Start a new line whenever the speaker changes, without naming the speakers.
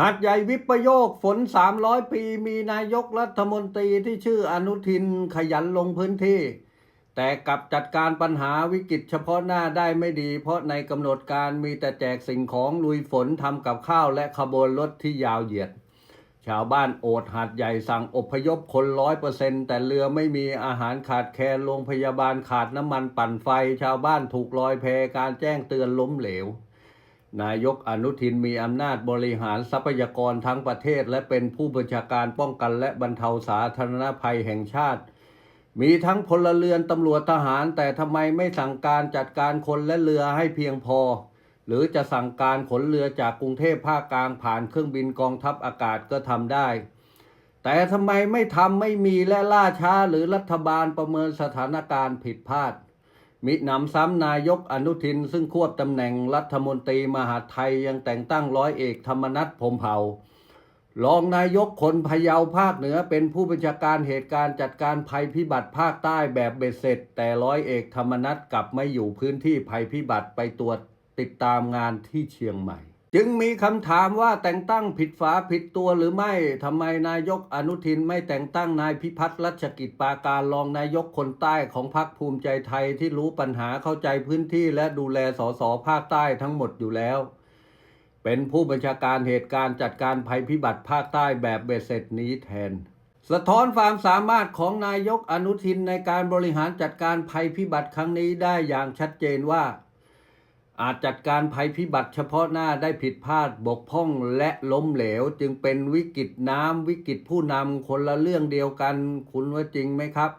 หาดใหญ่วิปโยคฝน 300 ปี มีนายกรัฐมนตรีที่ชื่ออนุทินขยันลงพื้นที่ แต่กลับจัดการปัญหาวิกฤตเฉพาะหน้าได้ไม่ดี เพราะในกำหนดการมีแต่แจกสิ่งของลุยฝนทำกับข้าวและขบวนรถที่ยาวเหยียด ชาวบ้านโอดหาดใหญ่สั่งอพยพคนร้อยเปอร์เซ็นแต่เรือไม่มีอาหารขาดแคลนโรงพยาบาลขาดน้ำมันปั่นไฟ ชาวบ้านถูกลอยแพการแจ้งเตือนล้มเหลว นายกอนุทินมีอำนาจบริหารทรัพยากรทั้งประเทศ และเป็นผู้บัญชาการป้องกันและบรรเทาสาธารณภัยแห่งชาติ มีทั้งพลเรือนตำรวจทหาร แต่ทำไมไม่สั่งการจัดการคนและเรือให้เพียงพอ หรือจะสั่งการขนเรือจากกรุงเทพภาคกลางผ่านเครื่องบินกองทัพอากาศก็ทำได้ แต่ทำไมไม่ทำไม่มีและล่าช้าหรือรัฐบาลประเมินสถานการณ์ผิดพลาด มีหนำซ้ำนายกอนุทินซึ่งควบตำแหน่งรัฐมนตรีมหาไทยยังแต่งตั้งร้อยเอกธรรมนัฐพรมเผ่ารองนายกคนพะเยาภาคเหนือเป็นผู้บัญชาการเหตุการณ์จัดการภัยพิบัติภาคใต้แบบเบ็ดเสร็จ แต่ร้อยเอกธรรมนัฐกลับไม่อยู่พื้นที่ภัยพิบัติไปตรวจติดตามงานที่เชียงใหม่ จึงมีคำถามว่าแต่งตั้งผิดฝาผิดตัวหรือไม่ทำไมนายกอนุทินไม่แต่งตั้งนายพิพัฒน์รัชกิจปาการรองนายกคนใต้ของพรรคภูมิใจไทยที่รู้ปัญหาเข้าใจพื้นที่และดูแลสสภาคใต้ทั้งหมดอยู่แล้ว เป็นผู้บัญชาการเหตุการณ์จัดการภัยพิบัติภาคใต้แบบเบ็ดเสร็จนี้แทน สะท้อนความสามารถของนายกอนุทินในการบริหารจัดการภัยพิบัติครั้งนี้ได้อย่างชัดเจนว่า อาจจัดการภัยพิบัติเฉพาะหน้าได้ผิดพลาดบกพร่องและล้มเหลว จึงเป็นวิกฤตน้ำวิกฤตผู้นำคนละเรื่องเดียวกัน คุณว่าจริงไหมครับ